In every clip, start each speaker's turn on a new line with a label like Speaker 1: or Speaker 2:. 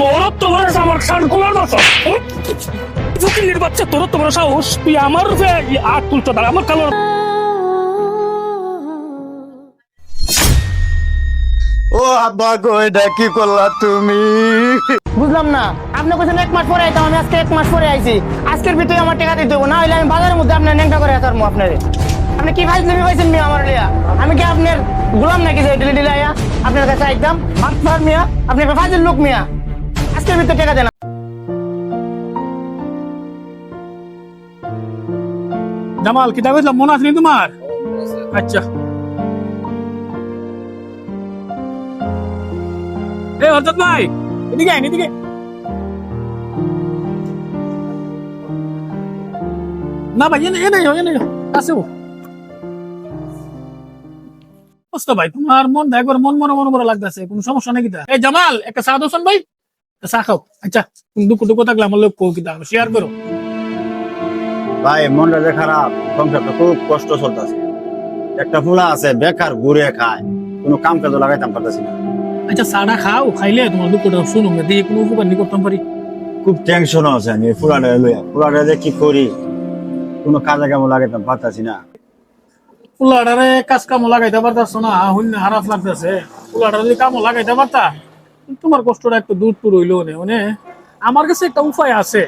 Speaker 1: তোর তো বড় আমার শান কোলার মতো। ফকিনের বাচ্চা তোর তো বড় সাহস তুই আমার রূপে তুলতে দাঁড়া আমার কালো
Speaker 2: ও আব্বা গো এটা কি করলা তুমি?
Speaker 3: বুঝলাম না। আপনি কোথাও এক মাস পরে আইতাম আমি আজকে এক মাস পরে আইছি। আজকের ভিতরে আমার টাকা দিতে হবে না হলে আমি বাজারের মধ্যে আপনার ন্যাংটা করে আসব আপনার। আপনি কি ভাই তুমি পাইছেন মিয়া আমার লিয়া? আমি কি আপনার গুলাম নাকি যে ডিলে ডিলে আয়া? আপনার কাছে একদম মাত্র মিয়া আপনি একটা ফাজিল লোক মিয়া। আজকের ভিতরে টাকা দেন।
Speaker 1: জামাল কিতা কইছিলাম মনে আছে তোমার? আচ্ছা। এ, হরজত ভাই, এদিকে এদিকে না ভাই, এনে এনে এনে বুঝতে ভাই, তোমার মন একবার মন মনে মনে করে লাগতেছে, কোনো সমস্যা নেই কিতা? এই জামাল, একটা দোসন ভাই। চা খাও। আচ্ছা তুমি দুঃখ দুঃখ থাকলে আমার লোক কো কিতা শেয়ার করো
Speaker 2: ভাই মনটা যে খারাপ সংসারটা খুব কষ্ট চলতেছে। একটা ফুলা আছে বেকার ঘুরে খায়। কোনো কাম কাজও লাগাইতাম পারতেছি না।
Speaker 1: আচ্ছা চাটা খাও খাইলে তোমার দুঃখটা শুনুন দিয়ে কোনো উপকার নি করতাম পারি
Speaker 2: খুব টেনশন আছে আমি ফুলাটা লইয়া ফুলাটা যে কি করি? কোনো কাজে কামও লাগাইতাম পারতাছি না।
Speaker 1: ফুলাডারে কাজ কামও লাগাইতে পারতাছ না হইন হারাপ লাগতেছে। ফুলাডারে যদি কামও লাগাইতে পারতা তোমার কষ্টটা একটু দূর টুর হইল নে মানে আমার কাছে একটা উপায় আছে।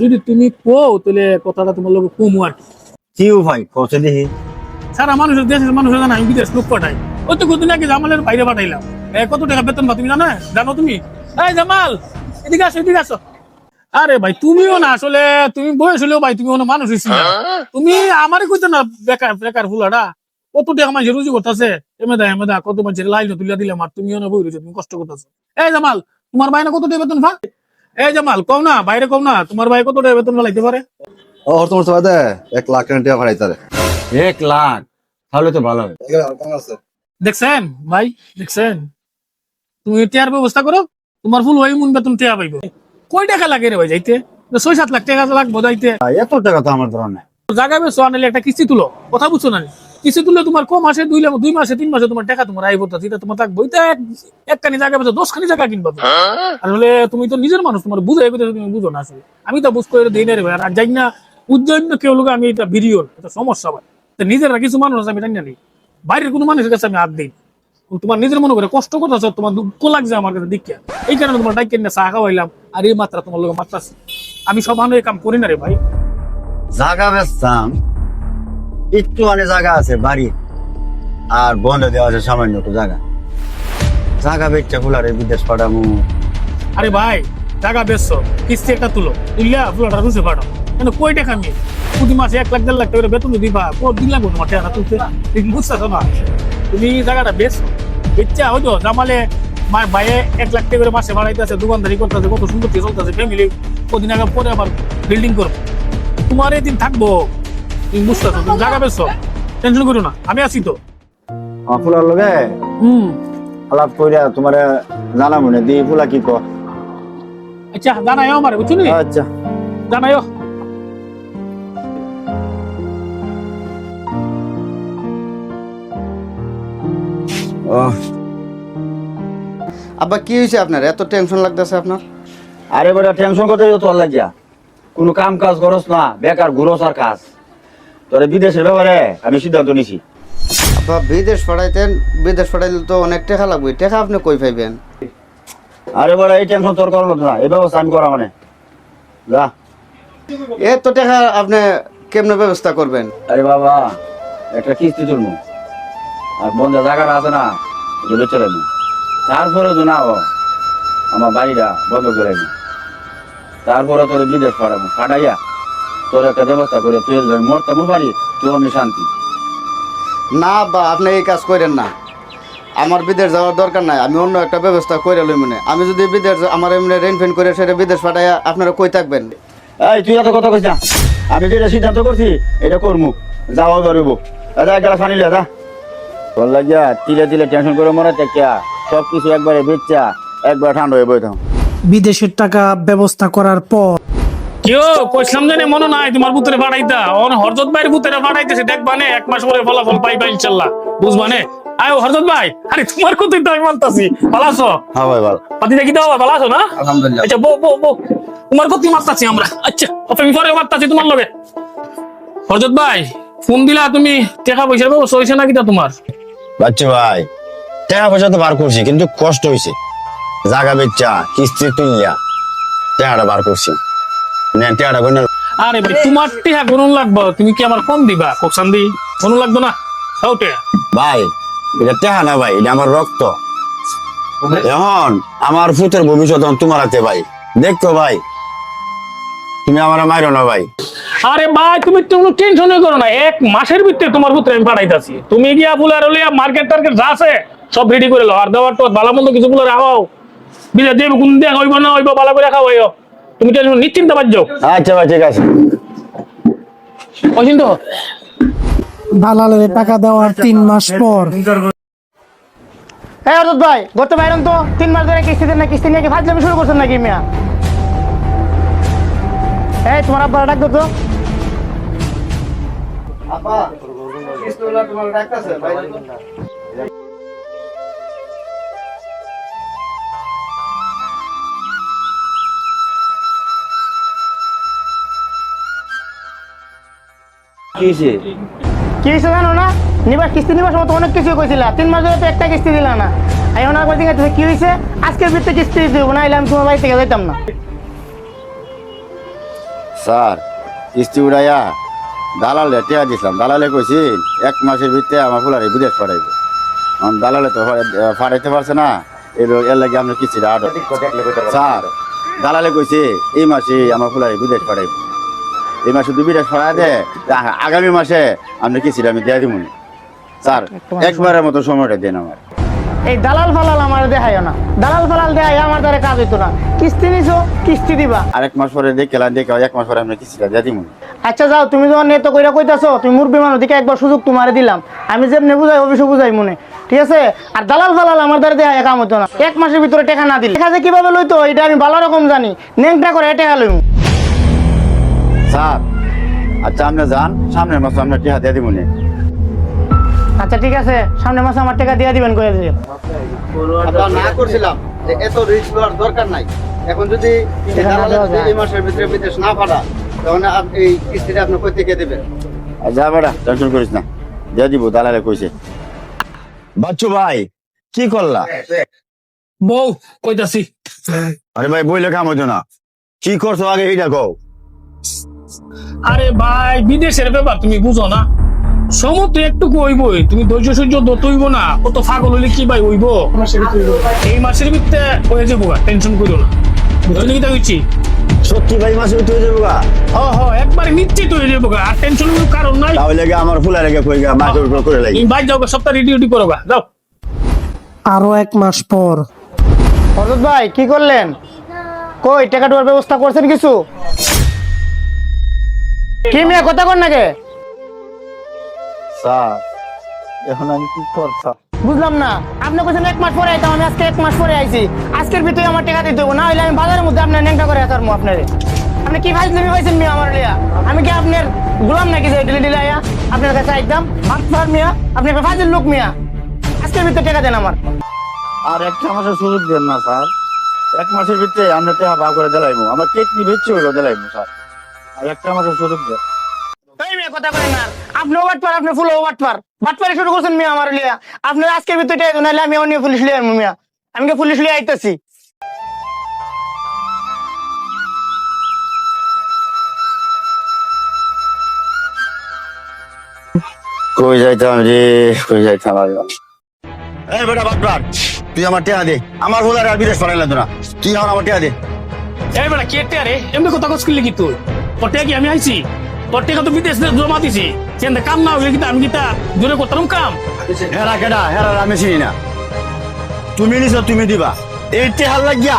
Speaker 1: যদি তুমি কো তাহলে কথাটা তোমার লোক কমু আর কি।
Speaker 2: উপায়? কষে দেখি।
Speaker 1: সারা মানুষের দেশের মানুষের জানা আমি বিদেশ লোক পাঠাই। ওই তো কদিন আগে জামালের বাইরে পাঠাইলাম। কত টাকা বেতন পা তুমি জানো? জানো তুমি? এই জামাল এদিকে আসো এদিকে আসো। আরে ভাই তুমিও না আসলে তুমি বয়স হলেও ভাই তুমি মানুষ হইছি না। তুমি আমারই কইতে না বেকার বেকার ফুলাটা। কত টাকা মানুষের রুজি করতেছে? এমেদা এমেদা কত মানুষের লাইন তুলিয়া দিলাম আর তুমিও না তুমি কষ্ট করতেছো। এই জামাল তোমার ভাই না কত টাকা বেতন পা এই জামাল কও না বাইরে কও না তোমার ভাই কত টাকা বেতন লাইতে পারে?
Speaker 4: ও তোমার সবাই দে এক লাখ টাকা ভাড়াই তারে
Speaker 2: এক লাখ তাহলে তো ভালো হবে
Speaker 1: দেখছেন ভাই দেখছেন? তুমি টিয়ার ব্যবস্থা করো তোমার ফুল ওই মন বেতন টিয়া পাইব। কয় টাকা লাগে রে ভাই যাইতে? ছয় সাত লাখ টাকা লাগবো যাইতে।
Speaker 2: এত টাকা তো আমার ধরনের।
Speaker 1: জায়গা আনলে একটা কিস্তি তুলো কথা বুঝছ না? কিস্তি তুললে তোমার কম মাসে দুই দুই মাসে তিন মাসে তোমার টাকা তোমার আইব তো সেটা তোমার থাকব এটা এক একখানি জায়গা বেসো দশ খানি জায়গা কিনবা তুমি। আসলে তুমি তো নিজের মানুষ তোমার বুঝাই কথা তুমি বুঝো না আসলে। আমি তো বুঝ করে দিই না রে ভাই আর যাই না উজ্জয়ন কেউ লোক আমি এটা ভিডিও এটা সমস্যা ভাই। তো নিজেরা কিছু মানুষ আছে আমি জানি না। বাইরের কোনো মানুষের কাছে আমি হাত দিই তোমার নিজের মনে করে কষ্ট করতেছ তোমার দুঃখ লাগছে আমার কাছে দিকে এই কারণে তোমার ডাইকে না চা খাওয়াইলাম আর এই মাত্রা তোমার লোক মাত্রা আমি সব এই কাম করি না রে ভাই।
Speaker 2: জাগা বেচতাম একটু অনেক জায়গা আছে, বাড়ি। আর বন্ধ দেওয়া আছে সামান্য একটু জায়গা। জায়গা বেচটা ফুলারে, বিদেশ পাঠামু।
Speaker 1: আরে ভাই টাকা বেচছো, কিস্তি একটা তুলো। তুললা পুরোটা রুসে পাঠাও। কেন কই টাকা আমি প্রতি মাসে এক লাখ, দেড় লাখ টাকা বেতন দিবা পুরো দিন লাগবো তোমার টাকা তুলতে? তুমি বুঝতেছো না? তুমি জায়গাটা বেচছো। বেচা হয়তো জামালে মা ভাইয়ে এক লাখ টাকা করে মাসে বাড়াইতে আছে, দোকানদারি করতেছে কত সুন্দর চলতেছে ফ্যামিলি কদিন আগে পরে আবার বিল্ডিং করব। তোমার এদিন থাকব। তুমি বুঝতেছো তুমি জায়গা বেচছো। টেনশন করো না আমি আছি তো।
Speaker 2: আমার ফুলার লগে?
Speaker 1: হুম।
Speaker 2: আলাপ কইরা তোমার জানা মনে দি ফুলা কি
Speaker 1: আচ্ছা জানাইও আমার বুঝছ
Speaker 2: আচ্ছা।
Speaker 1: জানাইও।
Speaker 4: আব্বা কি হয়েছে আপনার? এত টেনশন লাগতেছে আপনার?
Speaker 2: আরে বেটা টেনশন করতে তোর লাগিয়া। কোনো কাম কাজ করস না বেকার ঘুরস আর কাজ। তোরে বিদেশের ব্যাপারে আমি সিদ্ধান্ত নিছি।
Speaker 4: আব্বা বিদেশ পাঠাইতেন বিদেশ পাঠাইলে তো অনেক টাকা লাগবে। টাকা আপনি কই পাইবেন?
Speaker 2: আরে বেটা এই টেনশন তোর করল না। এই ব্যবস্থা আমি করা মানে। যা।
Speaker 4: এত টাকা আপনি কেমনে ব্যবস্থা করবেন?
Speaker 2: আরে বাবা একটা কিস্তি তুলবো। আর বন্ধ জায়গাটা আছে না এটা বেচে রাখব তারপরে তো না আমার বাড়িটা বন্ধ করে নি তারপরে তোর বিদেশ পাঠাবো। পাঠাইয়া তোর একটা ব্যবস্থা করে তুই মরতামো বাড়ি তুই আমি শান্তি।
Speaker 4: না আব্বা আপনি এই কাজ করেন না। আমার বিদেশ যাওয়ার দরকার নাই আমি অন্য একটা ব্যবস্থা করে লই মনে আমি যদি বিদেশ আমার এমনি রেন ফেন করে সেটা বিদেশ পাঠাইয়া আপনারা কই থাকবেন?
Speaker 2: এই তুই এত কথা কইস না। আমি যেটা সিদ্ধান্ত করছি এটা করমু। যাওয়া ধরবো দাদা এক গ্লাস পানি লে দা তোর লাগিয়া তিলে তিলে টেনশন করে মনে টেকিয়া সব কিছু একবারে বেচা একবার ঠান্ডা হয়ে বইতাম।
Speaker 5: বিদেশের টাকা ব্যবস্থা করার পর
Speaker 1: কেউ? কইছিলাম জানে মনে নাই তোমার বুতরে পাঠাইতা অন হরজত ভাইয়ের বুতরে পাঠাইতেছে দেখবা নে এক মাস পরে ফলাফল পাইবা ইনশাল্লাহ বুঝবা নে? আয় হরজত ভাই আরে তোমার কথাই তো আমি মানতাছি ভালো আছো?
Speaker 2: হ্যাঁ ভাই ভালো।
Speaker 1: পাতি দেখি দাও ভালো আছো না?
Speaker 2: আলহামদুলিল্লাহ।
Speaker 1: আচ্ছা বো বো বো তোমার মারতাছি আমরা। আচ্ছা পরে মারতাছি তোমার লগে। হরজত ভাই ফোন দিলা তুমি টাকা পয়সার ব্যবস্থা হয়েছে নাকি তোমার?
Speaker 6: বাচ্চা ভাই টাকা পয়সা তো বার করছি কিন্তু কষ্ট হয়েছে জাগা বেচা কিস্তি তুলিয়া টাকাটা বার করছি।
Speaker 1: আরে ভাই তোমার টিহা গরম লাগবে তুমি কি আমার কম দিবা? কোকসান দি গরম লাগবে না? তাও টিহা।
Speaker 6: ভাই এটা টাকা না ভাই এটা আমার রক্ত। এখন আমার ফুতের ভবিষ্যৎ তোমার হাতে ভাই। দেখতো ভাই তুমি আমার মারো না ভাই।
Speaker 1: আরে ভাই তুমি কোনো টেনশন করো না। এক মাসের ভিতরে তোমার পুত্র আমি পাঠাইতাছি। তুমি গিয়া ফুলার হলে মার্কেট টার্কেট যা আছে সব রেডি করে লো আর দেওয়ার তো ভালো মন্দ কিছু গুলো রাখাও। বিলে দেব কোন দেখ হইব না হইব ভালো করে হইও। তুমি টেনশন নিশ্চিন্ত বাজ্য।
Speaker 6: আচ্ছা ভাই ঠিক আছে।
Speaker 1: অচিন্ত
Speaker 5: দালালের টাকা দেওয়ার তিন মাস পর।
Speaker 3: হ্যাঁ অর্জুন ভাই গত বাইরন তো? তিন মাস ধরে কিস্তি দেন না কিস্তি নিয়ে কি ফাজলামি শুরু করছেন নাকি মিয়া? এই তোমার আব্বার ডাক তো।
Speaker 4: আপা কিস্তুলা তোমার ডাকতেছে বাইরে
Speaker 2: কি হয়েছে
Speaker 3: কি হয়েছে জানো না? নিবার কিস্তি নিবার সময় তো অনেক কিছু কইছিলা। তিন মাস ধরে তো একটা কিস্তি দিলা না। এখন আর কি হয়েছে আজকের ভিতরে কিস্তি না তোমার বাড়ি থেকে যাইতাম না।
Speaker 2: স্যার কিস্তি উড়াইয়া দালালে টিয়া দিছিলাম। দালালে কইছি এক মাসের ভিতরে আমার ফুলারে বিদেশ পাঠাইব। দালালে তো ফাড়াইতে পারছে না। এর এর লাগে আমরা কিস্তিটা আট স্যার দালালে কইছে এই মাসে আমার ফুলারে বিদেশ পাঠাইব। এই মাসে দুই বিদেশ পাঠাই দে আগামী মাসে আপনি কিস্তিটা আমি দিয়ে দিব স্যার একবারের মতো সময়টা দেন আমার।
Speaker 3: এই দালাল ফালাল আমার দেখায় না। দালাল ফালাল দেখায় আমার দ্বারা কাজ হইতো না। কিস্তি নিছো কিস্তি দিবা।
Speaker 2: আরেক মাস পরে দেখলাম দেখে এক মাস পরে আপনি কিস্তিটা দিয়ে দিব
Speaker 3: আচ্ছা যাও তুমি যখন নেত কইরা কইতাছো তুমি মুরবি মানুষ দিকে একবার সুযোগ তোমারে দিলাম। আমি যেমনি বুঝাই অফিসে বুঝাই মনে। ঠিক আছে? আর দালাল ফালাল আমার দ্বারা দেখায় কাম হতো না। এক মাসের ভিতরে টাকা না দিলে। টাকা যে কীভাবে লইতো এটা আমি ভালো রকম জানি। নেংটা করে টাকা লইমু।
Speaker 2: স্যার আচ্ছা আপনি যান সামনের মাসে আমরা টিহা দিয়ে দিব
Speaker 3: আচ্ছা ঠিক আছে সামনে মাসে আমার টাকা দিয়ে দিবেন কয়ে দিয়ে
Speaker 4: না করছিলাম যে এত রিস্ক নেওয়ার দরকার নাই। এখন যদি এই মাসের ভিতরে বিদেশ না পাঠা তখন এই কিস্তিটা আপনি কই থেকে দেবেন?
Speaker 2: যা বেটা টেনশন করিস না। দিয়ে দিব দালালে কইছে।
Speaker 6: বাচ্চু ভাই কি করলা?
Speaker 1: বউ কইতাছি।
Speaker 6: আরে ভাই বইলে কাম হইতো না। কি করছ আগে এইটা কও।
Speaker 1: আরে ভাই বিদেশের ব্যাপার তুমি বুঝো না। সমত একটু হইবই তুমি ধৈর্য সহ্য দত হইব না। কত ফাগল হইলে কি ভাই হইব? এই মাসের ভিতরে হয়ে যাব টেনশন করো না। বুঝলি কি হইছি
Speaker 6: সত্যি ভাই মাসে তুই যাব গা?
Speaker 1: হ হ একবারে নিশ্চিত হয়ে যাব গা, আর টেনশন কারণ নাই।
Speaker 6: তাহলে গা আমার ফুলা রেখে কই গা মাকে উপর করে লাগি?
Speaker 1: বাইর যাও গা, সপ্তাহ রেডি রেডি করো গা যাও।
Speaker 5: আরও এক মাস পর।
Speaker 3: হরদত ভাই কি করলেন? কই টাকা দেওয়ার ব্যবস্থা করছেন কিছু? কি মিয়া কথা কর নাকি?
Speaker 2: স্যার এখন আমি কি করতাম
Speaker 3: বুঝলাম না। আপনি কইছেন এক মাস পরে আইতাম আমি আজকে এক মাস পরে আইছি। আজকের ভিতরে আমার টাকা দিতে হবে না হইলে আমি বাজারের মধ্যে আপনার নেংটা করে আসার আপনারে। আপনি কি ফাইজলামি পাইছেন মিয়া আমার লিয়া আমি কি আপনার গোলাম নাকি যে ডিলে ডিলে আইয়া আপনার কাছে আইতাম হাত ফার মিয়া আপনি একটা লোক মিয়া। আজকের ভিতরে টাকা দেন আমার।
Speaker 2: আর একটা মাসের সুযোগ দেন না স্যার। এক মাসের ভিতরে আমরা টিহা ভাগ করে দিলাইবো। আমার কেটনি বেচছে হইল দিলাইবো স্যার। আর একটা মাসের সুযোগ দেন
Speaker 3: এই মিয়া কথা আপনি ওভাট পার আপনি ফুল ওভাট পার বাটপারে শুরু করছেন মিয়া আমার লিয়া। আপনার আজকের ভিতরে নাহলে আমি অন্য পুলিশ লিয়ে মিয়া। আমি পুলিশ লিয়ে আইতাছি।
Speaker 2: কই যাইতাম রে কই যাইতাম আর
Speaker 6: এই বেটা বাটবার তুই আমার টেয়া দে। আমার ফুলা আর বিদেশ পাঠাইলা তো না। তুই আমার টেয়া দে।
Speaker 1: এই বেটা কেটে আরে এমনি কথা কস করলি কি তুই? কি আমি আইছি? তোর তো বিদেশ জমা দিছি। সেখানে কাম না হইলে কিন্তু আমি কিতা জোরে করতাম কাম?
Speaker 6: হেরা কেডা? হেরা আমি চিনি না। তুমি নিছো তুমি দিবা। এই টেহার লাগিয়া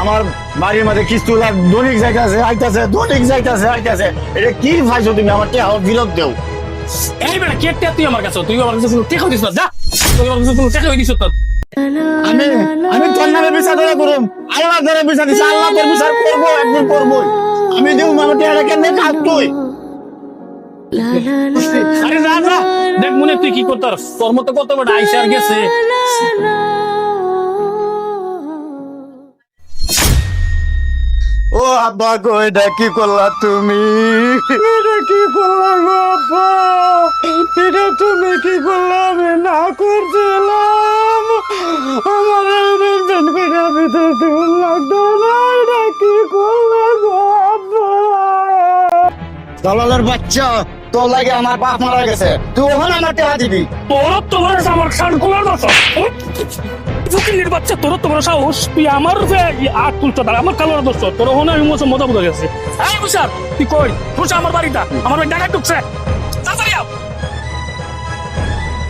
Speaker 6: আমার বাড়ির মধ্যে কিস্তু লাগ দনিক যাইতাছে আইতাছে দনিক যাইতাছে আইতাছে। এটা কি ভাইছো তুমি? আমার টেহা বিরত দেও।
Speaker 1: এই বেটা কেটে তুই আমার কাছে? তুই আমার কাছে কোনো টাকা দিস না যা। তুই আমার কাছে কোনো টাকা দিস না
Speaker 6: আমি আমি তোর নামে বিচার করে করুম। আল্লাহ ধরে বিচার দিছে আল্লাহ তোর বিচার করব একদিন করবোই। আমি দেউ আমার টেহাটা কেন কাট তুই?
Speaker 1: আরে যা যা দেখ মনে তুই কি করতার তোর মতো কত বড় আইসে আর গেছে।
Speaker 2: ও আব্বা গো এটা কি করলা তুমি? এটা কি করলা গো আব্বা? এটা তুমি কি করলা? আমি না করছিলাম। আমার দলালের বাচ্চা তোর লাগে আমার বাপ মারা গেছে। তুই ওখানে আমার টাকা দিবি।
Speaker 1: তোর তো বড় আমার মতো। ফুকিনির বাচ্চা তোর তো বড় সাহস। তুই আমার আট তুলছো তার আমার কালোর দোষ। তোর ওখানে আমি মতো বুঝা গেছে। এই বুঝার তুই কই? আমার বাড়িটা। আমার বাড়ি ডাকা ঢুকছে। তাড়াতাড়ি আও।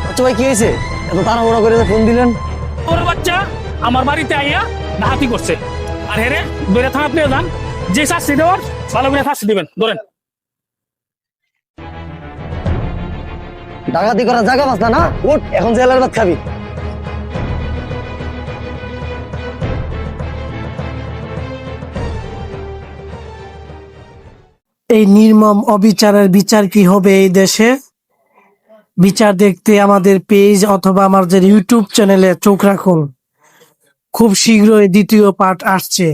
Speaker 7: আচ্ছা ভাই কি হয়েছে? এত তাড়াহুড়ো করে ফোন দিলেন।
Speaker 1: তোর বাচ্চা আমার বাড়িতে আইয়া ডাহাতি করছে। আর হেরে বেড়ে থানা আপনি যান। যে শাস্তি দেওয়ার ভালো করে শাস্তি দিবেন। ধরেন।
Speaker 7: ডাকাতি করার জায়গা পাস না উঠ, এখন জেলার ভাত খাবি।
Speaker 5: এই নির্মম অবিচারের বিচার কি হবে এই দেশে? বিচার দেখতে আমাদের পেজ অথবা আমাদের ইউটিউব চ্যানেলে চোখ রাখুন। খুব শীঘ্রই দ্বিতীয় পার্ট আসছে।